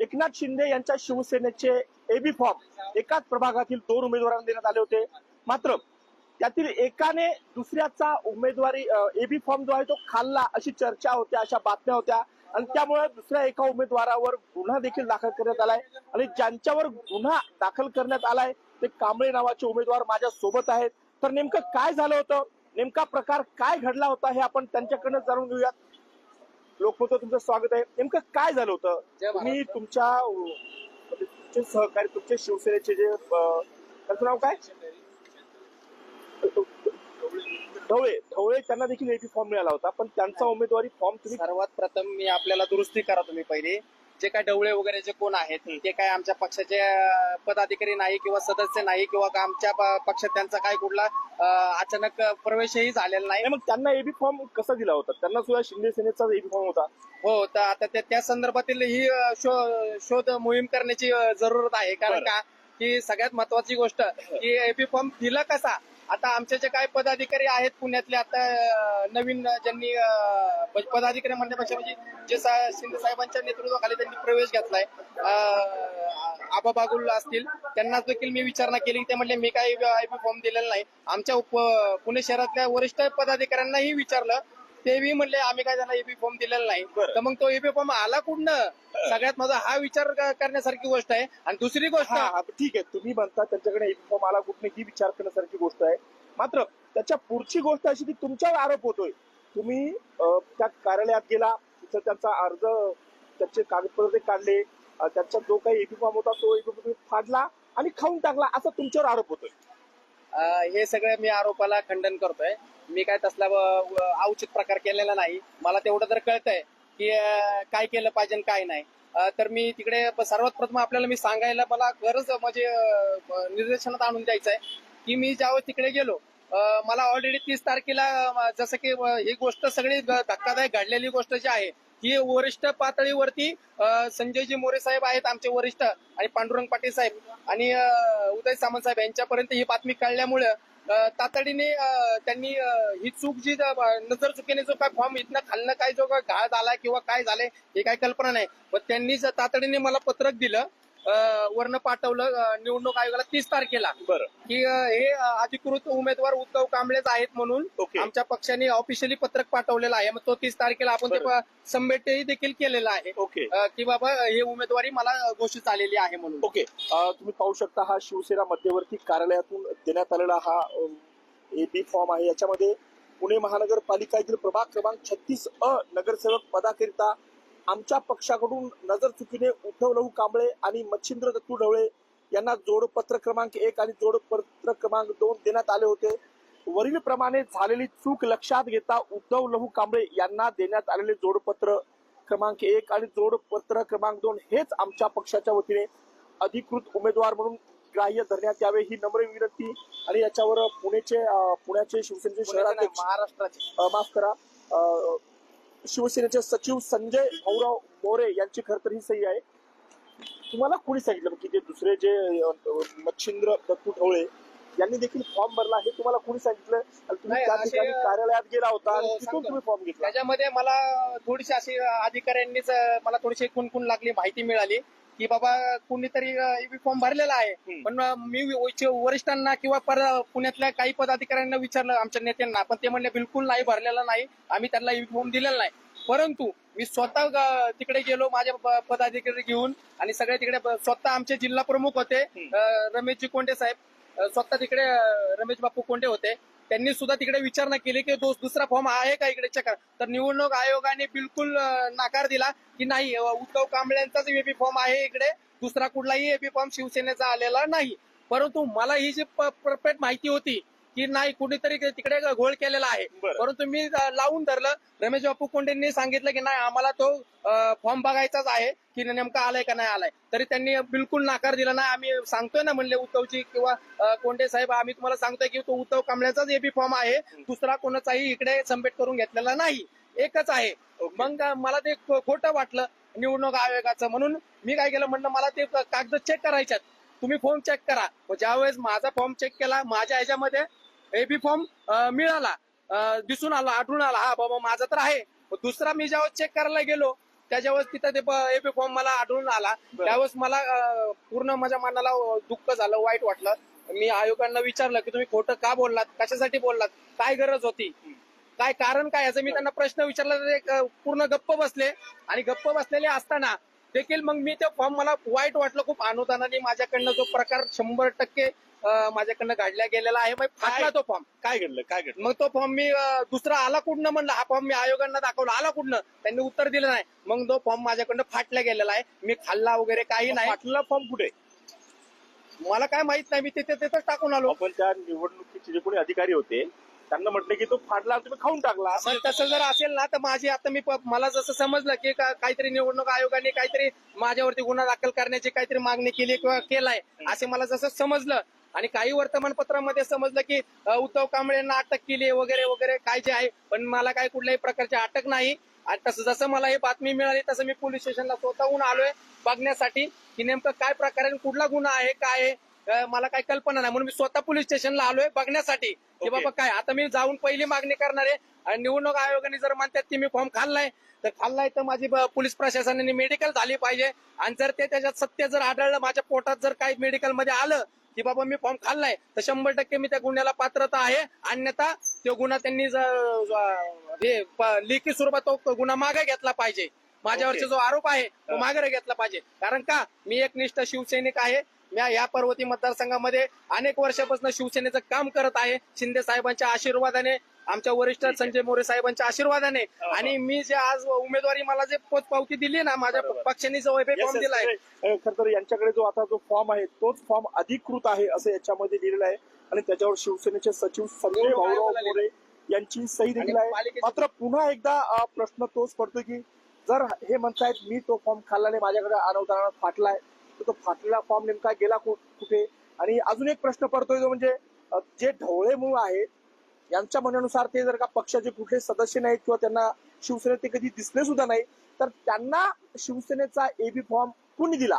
एकनाथ शिंदे यांच्या शिवसेनेचे AB form एकाच प्रभागातील दोन उमेदवारांना देण्यात आले होते. मात्र त्यातील एकाने दुसऱ्याचा उमेदवारी एबी फॉर्म जो आहे तो खाल्ला अशी चर्चा होत्या अशा बातम्या होत्या. आणि त्यामुळे दुसऱ्या एका उमेदवारावर गुन्हा देखील दाखल करण्यात आलाय. आणि ज्यांच्यावर गुन्हा दाखल करण्यात आलाय ते कांबळे नावाचे उमेदवार माझ्या सोबत आहेत. तर नेमकं काय झालं होतं? नेमका प्रकार काय घडला होता हे आपण त्यांच्याकडनं जाणून घेऊयात. लोकमत तुमचं स्वागत आहे. नेमकं काय झालं होतं? तुम्ही. तुमच्या तुमचे सहकारी तुमचे शिवसेनेचे जे त्यांचं नाव काय? ढवळे. ढवळे त्यांना देखील एपी फॉर्म मिळाला होता. पण त्यांचा उमेदवारी फॉर्म तुम्ही सर्वात प्रथम मी आपल्याला दुरुस्ती करा तुम्ही पहिले. जे काय डवळे वगैरे जे कोण आहेत ते काय आमच्या पक्षाचे पदाधिकारी नाही किंवा सदस्य नाही किंवा आमच्या पक्षात त्यांचा काय कुठला अचानक प्रवेशही झालेला नाही. मग त्यांना एबी फॉर्म कसा दिला होता? त्यांना सुद्धा शिंदे सेनेचा एबी फॉर्म होता. हो तर आता त्या- त्या संदर्भातील ही शोध मोहीम करण्याची जरूरत आहे. कारण. का? की सगळ्यात महत्वाची गोष्ट की एपी फॉर्म दिला कसा? आता आमचे जे काही पदाधिकारी आहेत पुण्यातले आता नवीन ज्यांनी पदाधिकारी म्हणण्यापेक्षा म्हणजे जे सा- शिंदे साहेबांच्या नेतृत्वाखाली त्यांनी प्रवेश घेतलाय आबा बागुल असतील त्यांना देखील मी विचारणा केली. ते म्हणले मी काही आयपी फॉर्म दिलेला नाही. आमच्या पुणे शहरातल्या वरिष्ठ पदाधिकाऱ्यांनाही विचारलं तेही म्हणले आम्ही काय त्याला एपी फॉर्म दिलेला नाही. बरं. तर मग तो एपी फॉर्म आला कुठनं? सगळ्यात माझा हा विचार क- करण्यासारखी गोष्ट आहे. आणि दुसरी गोष्ट हा, हा, ठीक आहे. तुम्ही म्हणता त्यांच्याकडे एबी फॉर्म आला कुठे ही विचार करण्यासारखी गोष्ट आहे. मात्र त्याच्या पुढची गोष्ट अशी की तुमच्यावर आरोप होतोय. तुम्ही अं, त्या कार्यालयात गेला तिथं त्यांचा अर्ज त्याचे कागदपत्र काढले अं, त्यांचा जो काही एबी फॉर्म होता तो एबी फॉर्म फाडला आणि खाऊन टाकला असा तुमच्यावर आरोप होतोय. हे सगळं मी आरोपाला खंडन करतोय. मी काय तसला औचित प्रकार केलेला नाही. मला तेवढं तर कळतंय की काय केलं पाहिजे काय नाही. तर मी तिकडे सर्वात प्रथम आपल्याला मी सांगायला मला गरज म्हणजे निर्देशनात आणून द्यायचं आहे की मी ज्यावेळेस तिकडे गेलो मला ऑलरेडी तीस तारखेला जसं की ही गोष्ट सगळी धक्कादायक घडलेली गोष्ट जी आहे की वरिष्ठ पातळीवरती संजयजी मोरे साहेब आहेत आमचे वरिष्ठ आणि पांडुरंग पाटील साहेब आणि उदय सामंत साहेब यांच्यापर्यंत ही बातमी कळल्यामुळं तातडीने त्यांनी ही चूक जी नजर चुकीने जो काय फॉर्म इथनं खाल्लं काय जो काय घाळ झाला किंवा काय झालंय हे काय कल्पना नाही. पण त्यांनी तातडीने मला पत्रक दिलं वरनं पाठवलं निवडणूक आयोगाला तीस तारखेला. बरं. की हे अधिकृत उमेदवार उद्धव कांबळेच आहेत म्हणून. आमच्या पक्षाने ऑफिशियली पत्रक पाठवलेलं आहे. मग तो तीस तारखेला आपण ते. सबमिटही देखील केलेला आहे. की बाबा हे उमेदवारी मला घोषित झालेली आहे म्हणून. ओके. तुम्ही पाहू शकता हा शिवसेना मध्यवर्ती कार्यालयातून देण्यात आलेला हा एबी फॉर्म आहे. याच्यामध्ये पुणे महानगरपालिकेतील प्रभाग क्रमांक छत्तीस अ नगरसेवक पदाकरिता आमच्या पक्षाकडून नजर चुकीने उद्धव लहू कांबळे आणि मच्छिंद्र दत्तू ढवळे यांना जोडपत्र क्रमांक एक आणि जोडपत्र क्रमांक दोन देण्यात आले होते. वरील प्रमाणे झालेली चूक लक्षात घेता उद्धव लहू कांबळे यांना देण्यात आलेले जोडपत्र क्रमांक एक आणि जोडपत्र क्रमांक दोन हेच आमच्या पक्षाच्या वतीने अधिकृत उमेदवार म्हणून ग्राह्य धरण्यात यावे ही नम्र विनंती आणि याच्यावर पुणेचे पुण्याचे शिवसेनेचे शहराध्यक्ष महाराष्ट्राचे. माफ करा. शिवसेनेचे सचिव संजय भाऊराव मोरे यांची खर तर ही सही आहे. तुम्हाला कोणी सांगितलं की जे दुसरे जे मच्छिंद्र दत्तू ढवळे यांनी देखील फॉर्म भरला हे तुम्हाला कोणी सांगितलं? तुम्ही त्या ठिकाणी कार्यालयात गेला होता हो, तिथून. तुम्ही फॉर्म घेतला. त्याच्यामध्ये मला थोडीशी अशी अधिकाऱ्यांनीच मला थोडीशी कुणकुण लागली माहिती मिळाली. की बाबा कुणीतरी फॉर्म भरलेला आहे. पण मी वरिष्ठांना किंवा पर पुण्यातल्या काही पदाधिकाऱ्यांना विचारलं आमच्या नेत्यांना. पण ते म्हणले बिलकुल नाही भरलेला नाही. आम्ही त्यांना फॉर्म दिलेला नाही. परंतु मी स्वतः तिकडे गेलो माझ्या पदाधिकारी घेऊन. आणि सगळे तिकडे स्वतः आमचे जिल्हा प्रमुख होते रमेशजी कोंडे साहेब. स्वतः तिकडे रमेश बापू कोंडे होते. त्यांनी सुद्धा तिकडे विचारणा केली की दुसरा फॉर्म आहे का इकडे? चेक तर निवडणूक आयोगाने बिलकुल नकार दिला की नाही. उद्धव कांबळ्यांचाच एबी फॉर्म आहे इकडे. दुसरा कुठलाही एबी फॉर्म शिवसेनेचा आलेला नाही. परंतु मला ही जी परफेक्ट माहिती होती की नाही कुणीतरी तिकडे घोळ केलेला आहे. परंतु मी लावून धरलं. रमेश बापू कोंडेंनी सांगितलं की नाही आम्हाला तो फॉर्म बघायचाच आहे की नेमका आलाय का नाही आलाय. तरी त्यांनी बिलकुल नाकार दिला नाही. आम्ही सांगतोय ना म्हणले उद्धवजी किंवा कोंडे साहेब आम्ही तुम्हाला सांगतोय की तो उद्धव कांबळ्याचाच एबी फॉर्म आहे. दुसरा कोणाचाही इकडे सबमिट करून घेतलेला नाही. एकच आहे. मग मला ते खोटं वाटलं निवडणूक आयोगाचं. म्हणून मी काय केलं म्हणलं मला ते कागद चेक करायच्यात तुम्ही फॉर्म चेक करा. ज्यावेळेस माझा फॉर्म चेक केला माझ्या ह्याच्यामध्ये एबी फॉर्म मिळाला. दिसून आला आढळून आला. हा बाबा माझा तर आहे. दुसरा मी जेव्हा चेक करायला गेलो त्याच्यावेळेस तिथं ते एबी फॉर्म मला आढळून आला. त्यावेळेस मला पूर्ण माझ्या मनाला दुःख झालं वाईट वाटलं. मी आयोगांना विचारलं की तुम्ही खोटं का बोललात? कशासाठी बोललात? काय गरज होती? काय कारण काय? याचा मी त्यांना प्रश्न विचारला तर पूर्ण गप्प बसले. आणि गप्प बसलेले असताना देखील मग मी ते फॉर्म मला वाईट वाटलं खूप अनुदानाने माझ्याकडनं जो प्रकार शंभर टक्के माझ्याकडनं घडला गेलेला आहे. मग फाटला तो फॉर्म. काय घडलं? काय घडलं? मग तो फॉर्म मी दुसरा आला कुठनं म्हणलं? हा फॉर्म मी आयोगांना दाखवला. आला कुठनं? त्यांनी उत्तर दिलं नाही. मग तो फॉर्म माझ्याकडनं फाटला गेलेला आहे. मी खाल्ला वगैरे काही नाही. फाटलेला फॉर्म कुठे? मला काय माहीत नाही. मी तिथे तिथेच टाकून आलो. आपण त्या निवडणुकीचे जे कोणी अधिकारी होते त्यांना म्हटलं की तो फाटला तुम्ही खाऊन टाकला. मग तसं जर असेल ना तर माझी आता मी प- मला जसं समजलं की का- काहीतरी निवडणूक आयोगाने काहीतरी माझ्यावरती गुन्हा दाखल करण्याची काहीतरी मागणी केली किंवा केलाय असे मला जसं समजलं. आणि काही वर्तमानपत्रामध्ये समजलं की अ, उद्धव कांबळेंना अटक केली आहे वगैरे वगैरे काय जे आहे पण मला काही कुठल्याही प्रकारची अटक नाही. आणि तसं जसं मला ही बातमी मिळाली तसं मी पोलीस स्टेशनला स्वतःहून आलोय बघण्यासाठी की नेमकं काय प्रकारे आणि कुठला गुन्हा आहे काय आहे मला काही कल्पना नाही. म्हणून मी स्वतः पोलीस स्टेशनला आलोय बघण्यासाठी. की. बाबा काय आता मी जाऊन पहिली मागणी करणार आहे. आणि निवडणूक आयोगाने जर म्हणतात की मी फॉर्म खाल्लाय तर खाल्लाय तर माझी पोलीस प्रशासनाने मेडिकल झाली पाहिजे. आणि जर ते त्याच्यात सत्य जर आढळलं माझ्या पोटात जर काही मेडिकलमध्ये आलं की बाबा मी फॉर्म खाल्लाय तर शंभर टक्के मी त्या गुन्ह्याला पात्रता आहे. अन्यथा तो गुन्हा त्यांनी लेखी स्वरूपात तो गुन्हा मागे घेतला पाहिजे. माझ्यावरचा. जो आरोप आहे तो मागे घेतला पाहिजे. कारण का मी एक निष्ठ शिवसैनिक आहे. मी या पर्वती मतदारसंघामध्ये अनेक वर्षापासून शिवसेनेचं काम करत आहे शिंदे साहेबांच्या आशीर्वादाने आमच्या वरिष्ठ आहे. संजय मोरे साहेबांच्या आशीर्वादाने हा, हा. आणि मी जे आज उमेदवारी मला जे पोचपावती दिली ना माझ्या. पक्षाने जो फॉर्म दिलाय खर तर यांच्याकडे जो आता जो फॉर्म आहे तोच फॉर्म अधिकृत आहे असं याच्यामध्ये लिहिलेलं आहे आणि त्याच्यावर शिवसेनेचे सचिव संजय निवडणूक भाऊराव मोरे यांची सही देखील आहे मात्र पुन्हा एकदा प्रश्न तोच पडतो की जर हे म्हणतायत मी तो फॉर्म खाल्ल्याने माझ्याकडे अनवधानात फाटलाय तो फाटलेला फॉर्म नेमका गेला कुठे? आणि अजून एक प्रश्न पडतोय जो म्हणजे जे ढवळे मूळ आहेत यांच्या म्हणण्यानुसार ते जर का पक्षाचे कुठले सदस्य नाहीत किंवा त्यांना शिवसेनेत ते कधी दिसले सुद्धा नाही तर त्यांना शिवसेनेचा एबी फॉर्म कुणी दिला?